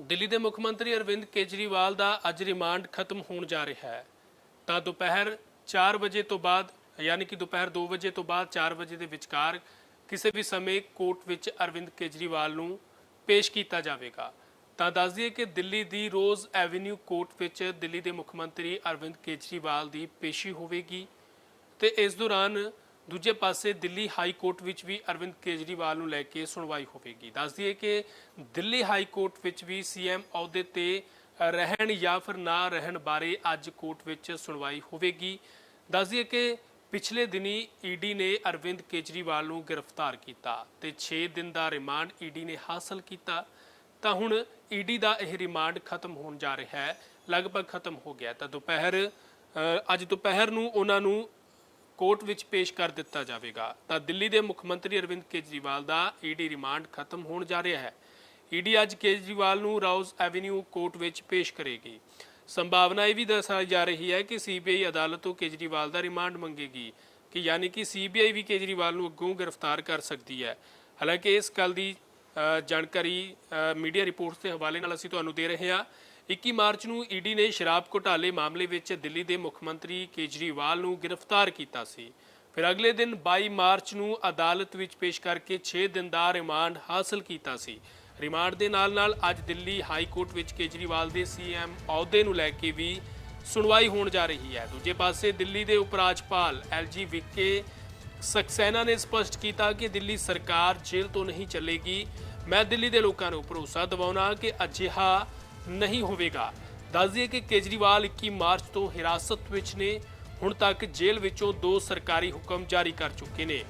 ਦਿੱਲੀ ਦੇ ਮੁੱਖ ਮੰਤਰੀ ਅਰਵਿੰਦ ਕੇਜਰੀਵਾਲ ਦਾ ਅੱਜ ਰਿਮਾਂਡ ਖਤਮ ਹੋਣ ਜਾ ਰਿਹਾ ਹੈ। ਤਾਂ ਦੁਪਹਿਰ 4 ਵਜੇ ਤੋਂ ਬਾਅਦ, ਯਾਨੀ ਕਿ ਦੁਪਹਿਰ 2 ਵਜੇ ਤੋਂ ਬਾਅਦ 4 ਵਜੇ ਦੇ ਵਿਚਕਾਰ ਕਿਸੇ ਵੀ ਸਮੇਂ ਕੋਰਟ ਵਿੱਚ ਅਰਵਿੰਦ ਕੇਜਰੀਵਾਲ ਨੂੰ ਪੇਸ਼ ਕੀਤਾ ਜਾਵੇਗਾ। ਤਾਂ ਦੱਸ ਦਈਏ ਕਿ ਦਿੱਲੀ ਦੀ ਰੋਜ਼ ਐਵਨਿਊ ਕੋਰਟ ਵਿੱਚ ਦਿੱਲੀ ਦੇ ਮੁੱਖ ਮੰਤਰੀ ਅਰਵਿੰਦ ਕੇਜਰੀਵਾਲ ਦੀ ਪੇਸ਼ੀ ਹੋਵੇਗੀ ਤੇ ਇਸ ਦੌਰਾਨ ਦੂਜੇ ਪਾਸੇ ਦਿੱਲੀ ਹਾਈ ਕੋਰਟ ਵਿੱਚ ਵੀ ਅਰਵਿੰਦ ਕੇਜਰੀਵਾਲ ਨੂੰ ਲੈ ਕੇ ਸੁਣਵਾਈ ਹੋਵੇਗੀ। ਦੱਸ ਦਈਏ ਕਿ ਦਿੱਲੀ ਹਾਈ ਕੋਰਟ ਵਿੱਚ ਵੀ ਸੀਐਮ ਅਹੁਦੇ ਤੇ ਰਹਿਣ ਜਾਂ ਫਿਰ ਨਾ ਰਹਿਣ ਬਾਰੇ ਅੱਜ ਕੋਰਟ ਵਿੱਚ ਸੁਣਵਾਈ ਹੋਵੇਗੀ। ਦੱਸ ਦਈਏ ਕਿ ਪਿਛਲੇ ਦਿਨੀ ਈਡੀ ਨੇ ਅਰਵਿੰਦ ਕੇਜਰੀਵਾਲ ਨੂੰ ਗ੍ਰਿਫਤਾਰ ਕੀਤਾ ਤੇ 6 ਦਿਨ ਦਾ ਰਿਮਾਂਡ ਈਡੀ ਨੇ ਹਾਸਲ ਕੀਤਾ। ਤਾਂ ਹੁਣ ਈਡੀ ਦਾ ਇਹ ਰਿਮਾਂਡ ਖਤਮ ਹੋਣ ਜਾ ਰਿਹਾ ਹੈ, ਲਗਭਗ ਖਤਮ ਹੋ ਗਿਆ ਤਾਂ ਦੁਪਹਿਰ ਅੱਜ ਦੁਪਹਿਰ ਨੂੰ ਉਹਨਾਂ ਨੂੰ ਕੋਰਟ ਵਿੱਚ ਪੇਸ਼ ਕਰ ਦਿੱਤਾ ਜਾਵੇਗਾ। ਤਾਂ ਦਿੱਲੀ ਦੇ ਮੁੱਖ ਮੰਤਰੀ ਅਰਵਿੰਦ ਕੇਜਰੀਵਾਲ ਦਾ ਈਡੀ ਰਿਮਾਂਡ ਖਤਮ ਹੋਣ ਜਾ ਰਿਹਾ ਹੈ। ਈਡੀ ਅੱਜ ਕੇਜਰੀਵਾਲ ਨੂੰ ਰਾਉਜ਼ ਐਵਨਿਊ ਕੋਰਟ ਵਿੱਚ ਪੇਸ਼ ਕਰੇਗੀ। ਸੰਭਾਵਨਾ ਇਹ ਵੀ ਦੱਸਾਈ ਜਾ ਰਹੀ ਹੈ ਕਿ ਸੀਬੀਆਈ ਅਦਾਲਤ ਤੋਂ ਕੇਜਰੀਵਾਲ ਦਾ ਰਿਮਾਂਡ ਮੰਗੇਗੀ ਕਿ ਯਾਨੀ ਕਿ ਸੀਬੀਆਈ ਵੀ ਕੇਜਰੀਵਾਲ ਨੂੰ ਅੱਗੋਂ ਗ੍ਰਿਫਤਾਰ ਕਰ ਸਕਦੀ ਹੈ। ਹਾਲਾਂਕਿ ਇਸ ਗੱਲ ਦੀ ਜਾਣਕਾਰੀ ਮੀਡੀਆ ਰਿਪੋਰਟਸ ਦੇ ਹਵਾਲੇ ਨਾਲ ਅਸੀਂ ਤੁਹਾਨੂੰ ਦੇ ਰਹੇ ਹਾਂ। 21 ਮਾਰਚ ਨੂੰ ਈਡੀ ਨੇ ਸ਼ਰਾਬ ਘੁਟਾਲੇ ਮਾਮਲੇ ਵਿੱਚ ਦਿੱਲੀ ਦੇ ਮੁੱਖ ਮੰਤਰੀ ਕੇਜਰੀਵਾਲ ਨੂੰ ਗ੍ਰਿਫਤਾਰ ਕੀਤਾ ਸੀ। ਫਿਰ ਅਗਲੇ ਦਿਨ 22 ਮਾਰਚ ਨੂੰ ਅਦਾਲਤ ਵਿੱਚ ਪੇਸ਼ ਕਰਕੇ 6 ਦਿਨ ਦਾ ਰਿਮਾਂਡ ਹਾਸਲ ਕੀਤਾ ਸੀ। ਰਿਮਾਂਡ ਦੇ ਨਾਲ-ਨਾਲ ਅੱਜ ਦਿੱਲੀ ਹਾਈ ਕੋਰਟ ਵਿੱਚ ਕੇਜਰੀਵਾਲ ਦੇ ਸੀਐਮ ਅਹੁਦੇ ਨੂੰ ਲੈ ਕੇ ਵੀ ਸੁਣਵਾਈ ਹੋਣ ਜਾ ਰਹੀ ਹੈ। ਦੂਜੇ ਪਾਸੇ ਦਿੱਲੀ ਦੇ ਉਪ ਰਾਜਪਾਲ ਐਲਜੀ ਵਿਕੇ ਸਕਸੈਨਾ ਨੇ ਸਪਸ਼ਟ ਕੀਤਾ ਕਿ ਦਿੱਲੀ ਸਰਕਾਰ ਜੇਲ੍ਹ ਤੋਂ ਨਹੀਂ ਚੱਲੇਗੀ। ਮੈਂ ਦਿੱਲੀ ਦੇ ਲੋਕਾਂ ਨੂੰ ਭਰੋਸਾ ਦਿਵਾਉਣਾ ਕਿ ਅਜਿਹਾ ਨਹੀਂ ਹੋਵੇਗਾ। ਦੱਸ ਦਈਏ ਕਿ ਕੇਜਰੀਵਾਲ 21 ਮਾਰਚ ਤੋਂ ਹਿਰਾਸਤ ਵਿੱਚ ਨੇ। ਹੁਣ ਤੱਕ ਜੇਲ੍ਹ ਵਿੱਚੋਂ ਦੋ ਸਰਕਾਰੀ ਹੁਕਮ ਜਾਰੀ ਕਰ ਚੁੱਕੇ ਨੇ।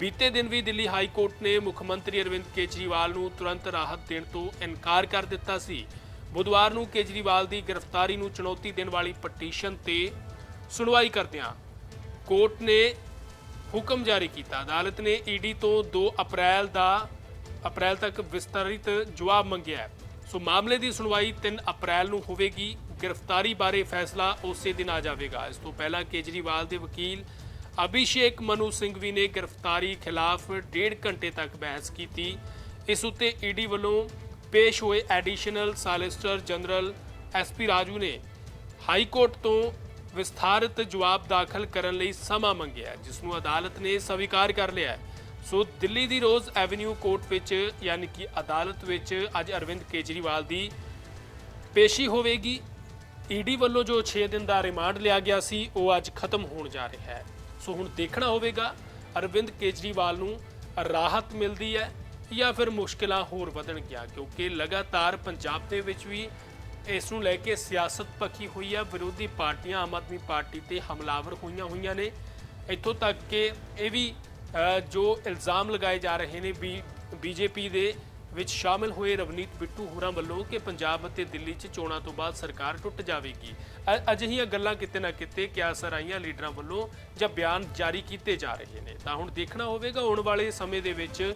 ਬੀਤੇ ਦਿਨ ਵੀ ਦਿੱਲੀ ਹਾਈ ਕੋਰਟ ਨੇ ਮੁੱਖ ਮੰਤਰੀ ਅਰਵਿੰਦ ਕੇਜਰੀਵਾਲ ਨੂੰ ਤੁਰੰਤ ਰਾਹਤ ਦੇਣ ਤੋਂ ਇਨਕਾਰ ਕਰ ਦਿੱਤਾ ਸੀ। ਬੁੱਧਵਾਰ ਨੂੰ ਕੇਜਰੀਵਾਲ ਦੀ ਗ੍ਰਿਫਤਾਰੀ ਨੂੰ ਚੁਣੌਤੀ ਦੇਣ ਵਾਲੀ ਪਟੀਸ਼ਨ ਤੇ ਸੁਣਵਾਈ ਕਰਦਿਆਂ ਕੋਰਟ ਨੇ ਹੁਕਮ ਜਾਰੀ ਕੀਤਾ। ਅਦਾਲਤ ਨੇ ਈਡੀ ਤੋਂ 2 ਅਪ੍ਰੈਲ ਦਾ ਅਪ੍ਰੈਲ ਤੱਕ ਵਿਸਤਾਰਿਤ ਜਵਾਬ ਮੰਗਿਆ ਸੋ ਮਾਮਲੇ ਦੀ ਸੁਣਵਾਈ 3 ਅਪ੍ਰੈਲ ਨੂੰ ਹੋਵੇਗੀ। ਗ੍ਰਿਫਤਾਰੀ ਬਾਰੇ ਫੈਸਲਾ ਉਸੇ ਦਿਨ ਆ ਜਾਵੇਗਾ। ਇਸ ਤੋਂ ਪਹਿਲਾਂ ਕੇਜਰੀਵਾਲ ਦੇ ਵਕੀਲ ਅਭਿਸ਼ੇਕ ਮਨੂ ਸਿੰਘ ਵੀ ਨੇ ਗ੍ਰਿਫਤਾਰੀ ਖਿਲਾਫ ਡੇਢ ਘੰਟੇ ਤੱਕ ਬਹਿਸ ਕੀਤੀ। ਇਸ ਉੱਤੇ ਈਡੀ ਵੱਲੋਂ ਪੇਸ਼ ਹੋਏ additional solicitor general SP Raju ਨੇ ਹਾਈ ਕੋਰਟ ਤੋਂ ਵਿਸਥਾਰਿਤ ਜਵਾਬ ਦਾਖਲ ਕਰਨ ਲਈ ਸਮਾਂ ਮੰਗਿਆ, ਜਿਸ ਨੂੰ ਅਦਾਲਤ ਨੇ ਸਵੀਕਾਰ ਕਰ ਲਿਆ ਹੈ। ਸੋ ਦਿੱਲੀ ਦੀ ਰੋਜ਼ ਐਵਨਿਊ ਕੋਰਟ ਵਿੱਚ, ਯਾਨੀ ਕਿ ਅਦਾਲਤ ਵਿੱਚ ਅੱਜ ਅਰਵਿੰਦ ਕੇਜਰੀਵਾਲ ਦੀ ਪੇਸ਼ੀ ਹੋਵੇਗੀ। ਈਡੀ ਵੱਲੋਂ ਜੋ 6 ਦਿਨ ਦਾ ਰਿਮਾਂਡ ਲਿਆ ਗਿਆ ਸੀ, ਉਹ ਅੱਜ ਖਤਮ ਹੋਣ ਜਾ ਰਿਹਾ ਹੈ। ਸੋ ਹੁਣ ਦੇਖਣਾ ਹੋਵੇਗਾ, ਅਰਵਿੰਦ ਕੇਜਰੀਵਾਲ ਨੂੰ ਰਾਹਤ ਮਿਲਦੀ ਹੈ ਜਾਂ ਫਿਰ ਮੁਸ਼ਕਲਾਂ ਹੋਰ ਵਧਣਗੀਆਂ, ਕਿਉਂਕਿ ਲਗਾਤਾਰ ਪੰਜਾਬ ਦੇ ਵਿੱਚ ਵੀ ਇਸ ਨੂੰ ਲੈ ਕੇ ਸਿਆਸਤ ਪੱਕੀ ਹੋਈ ਹੈ ਵਿਰੋਧੀ ਪਾਰਟੀਆਂ, ਆਮ ਆਦਮੀ ਪਾਰਟੀ ਤੇ ਹਮਲਾਵਰ ਹੋਈਆਂ ਹੋਈਆਂ ਨੇ। ਇੱਥੋਂ ਤੱਕ ਕਿ ਇਹ ਵੀ ਜੋ ਇਲਜ਼ਾਮ ਲਗਾਏ ਜਾ ਰਹੇ ਨੇ ਵੀ ਬੀਜੇਪੀ ਦੇ ਵਿੱਚ ਸ਼ਾਮਿਲ ਹੋਏ ਰਵਨੀਤ ਬਿੱਟੂ ਹੋਰਾਂ ਵੱਲੋਂ ਕਿ ਪੰਜਾਬ ਅਤੇ ਦਿੱਲੀ 'ਚ ਚੋਣਾਂ ਤੋਂ ਬਾਅਦ ਸਰਕਾਰ ਟੁੱਟ ਜਾਵੇਗੀ। ਅਜਿਹੀਆਂ ਗੱਲਾਂ ਕਿਤੇ ਨਾ ਕਿਤੇ ਕਿਆ ਸਰਾਈਆਂ ਲੀਡਰਾਂ ਵੱਲੋਂ ਜਾਂ ਬਿਆਨ ਜਾਰੀ ਕੀਤੇ ਜਾ ਰਹੇ ਨੇ। ਤਾਂ ਹੁਣ ਦੇਖਣਾ ਹੋਵੇਗਾ, ਆਉਣ ਵਾਲੇ ਸਮੇਂ ਦੇ ਵਿੱਚ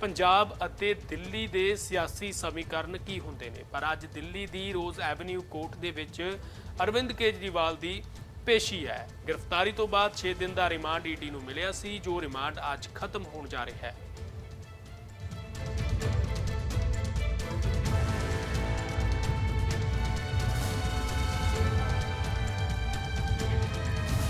ਪੰਜਾਬ ਅਤੇ ਦਿੱਲੀ ਦੇ ਸਿਆਸੀ ਸਮੀਕਰਨ ਕੀ ਹੁੰਦੇ ਨੇ। ਪਰ ਅੱਜ ਦਿੱਲੀ ਦੀ ਰੋਜ਼ ਐਵਨਿਊ ਕੋਰਟ ਦੇ ਵਿੱਚ ਅਰਵਿੰਦ ਕੇਜਰੀਵਾਲ ਦੀ ਪੇਸ਼ੀ ਹੈ। ਗ੍ਰਿਫਤਾਰੀ ਤੋਂ ਬਾਅਦ 6 ਦਿਨ ਦਾ ਰਿਮਾਂਡ ਈਡੀ ਨੂੰ ਮਿਲਿਆ ਸੀ, ਜੋ ਰਿਮਾਂਡ ਅੱਜ ਖਤਮ ਹੋਣ ਜਾ ਰਿਹਾ ਹੈ।